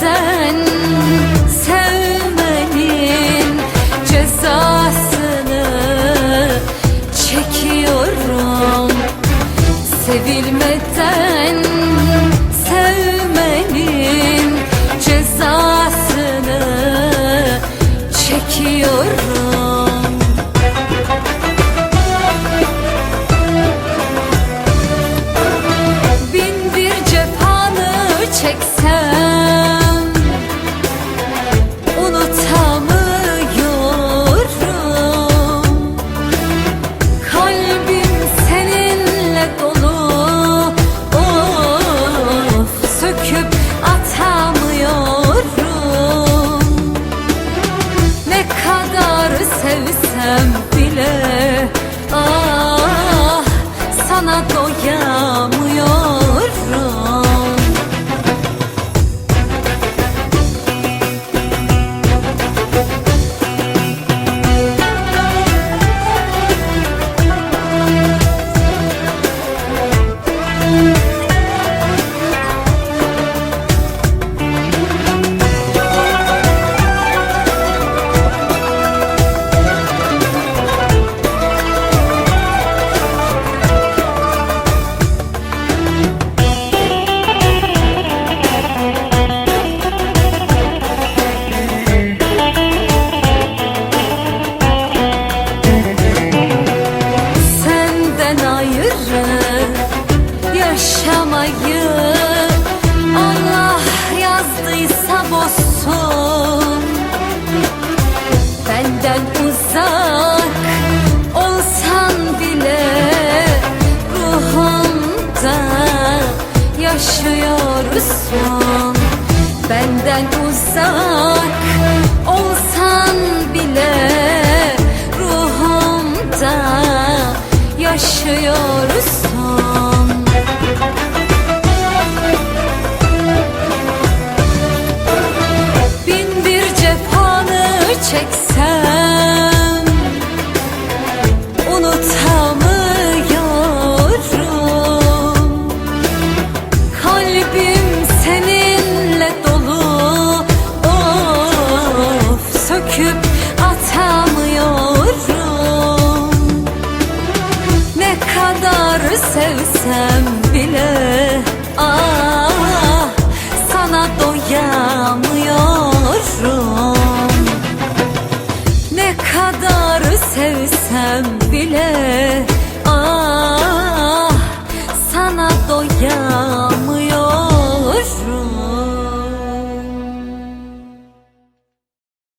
Sevilmeden sevmenin cezasını çekiyorum. Sevilmeden yaşıyorsun Benden uzak olsan bile ruhumda yaşıyorsun sevsem bile Ah sana doyamıyorum. Ne kadar sevsem bile Ah sana doyamıyorum.